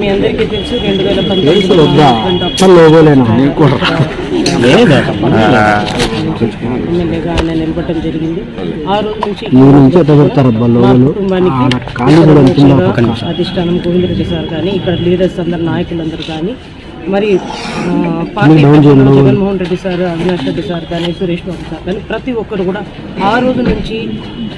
మీ అందరికీ తెలుసు రెండు వేల పంతొమ్మిదిలో ఎమ్మెల్యేగా ఆయన నిలబడటం జరిగింది. ఆ రోజు నుంచి కుటుంబానికి అధిష్టానం గోవిందరెడ్డి సార్ కానీ ఇక్కడ లీడర్స్ అందరు నాయకులందరూ కానీ మరి party Jaganmohan Reddy sir Avinash Reddy sir కానీ సురేష్ బాబు సార్ కానీ ప్రతి ఒక్కరు కూడా ఆ రోజు నుంచి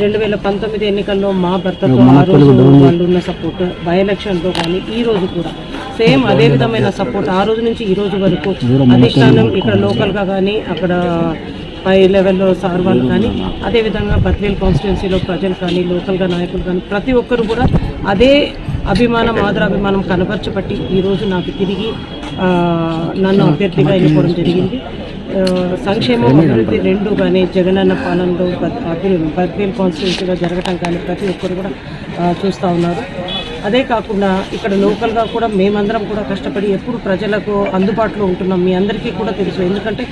రెండు వేల పంతొమ్మిది ఎన్నికల్లో మా భర్తతో ఆ రోజు వాళ్ళు ఉన్న సపోర్ట్ బై ఎలక్షన్లో కానీ ఈ రోజు కూడా సేమ్ అదే విధమైన సపోర్ట్ ఆ రోజు నుంచి ఈ రోజు వరకు అధిష్టానం ఇక్కడ లోకల్గా కానీ అక్కడ పై లెవెల్లో సార్ వాళ్ళు కానీ అదేవిధంగా బద్వేల్ కాన్స్టిట్యున్సీలో ప్రజలు కానీ లోకల్గా నాయకులు కానీ ప్రతి ఒక్కరు కూడా అదే అభిమానం ఆదరాభిమానం కనపరచబట్టి ఈరోజు నాకు తిరిగి నన్ను అభ్యర్థిగా ఎన్నుకోవడం జరిగింది. సంక్షేమం అభివృద్ధి రెండు కానీ జగనన్న పాలనలో బద్వేల్ కాన్స్టిట్యున్సీలో జరగటం కానీ ప్రతి ఒక్కరు కూడా చూస్తూ ఉన్నారు. అదే కాకుండా ఇక్కడ లోకల్గా కూడా మేమందరం కూడా కష్టపడి ఎప్పుడు ప్రజలకు అందుబాటులో ఉంటున్నాం. మీ అందరికీ కూడా తెలుసు. ఎందుకంటే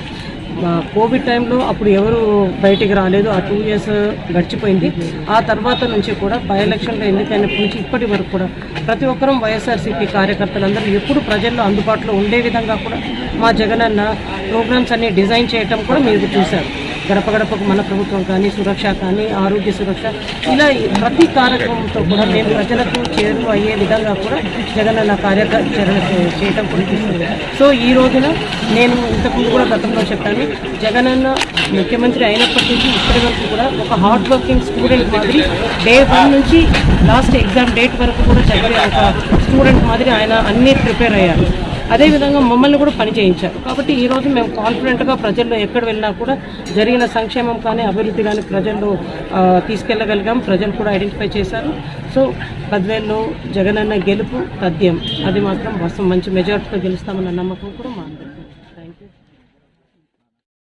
కోవిడ్ టైంలో అప్పుడు ఎవరు బయటికి రాలేదు. ఆ టూ ఇయర్స్ గడిచిపోయింది. ఆ తర్వాత నుంచి కూడా బై ఎలక్షన్లో ఎన్నికైనప్పటి నుంచి ఇప్పటి వరకు కూడా ప్రతి ఒక్కరూ వైఎస్ఆర్సీపీ కార్యకర్తలందరూ ఎప్పుడు ప్రజల్లో అందుబాటులో ఉండే విధంగా కూడా మా జగనన్న ప్రోగ్రామ్స్ అన్ని డిజైన్ చేయటం కూడా మీరు చూశారు గడప గడపకు మన ప్రభుత్వం కానీ సురక్ష కానీ ఆరోగ్య సురక్ష ఇలా ప్రతి కార్యక్రమంతో కూడా మేము ప్రజలకు చేరువ అయ్యే విధంగా కూడా జగనన్న కార్యాచరణ చేయటం కురిపిస్తుంది సో ఈ రోజున నేను ఇంతకుముందు కూడా గతంలో చెప్పాను జగనన్న ముఖ్యమంత్రి అయినప్పటి నుంచి ఇప్పటి వరకు కూడా ఒక హార్డ్ వర్కింగ్ స్టూడెంట్ మాదిరి డే వన్ నుంచి లాస్ట్ ఎగ్జామ్ డేట్ వరకు కూడా చదివే ఒక స్టూడెంట్ మాదిరి ఆయన అన్నీ ప్రిపేర్ అయ్యారు. అదేవిధంగా మమ్మల్ని కూడా పని చేయించారు. కాబట్టి ఈరోజు మేము కాన్ఫిడెంట్గా ప్రజల్లో ఎక్కడ వెళ్ళినా కూడా జరిగిన సంక్షేమం కానీ అభివృద్ధి కానీ ప్రజల్లో తీసుకెళ్ళగలిగాం. ప్రజలు కూడా ఐడెంటిఫై చేశారు. సో పదివేల్లో జగనన్న గెలుపు తథ్యం. అది మాత్రం వస్తాం మంచి మెజార్టీతో గెలుస్తామన్న నమ్మకం కూడా మా అందరికీ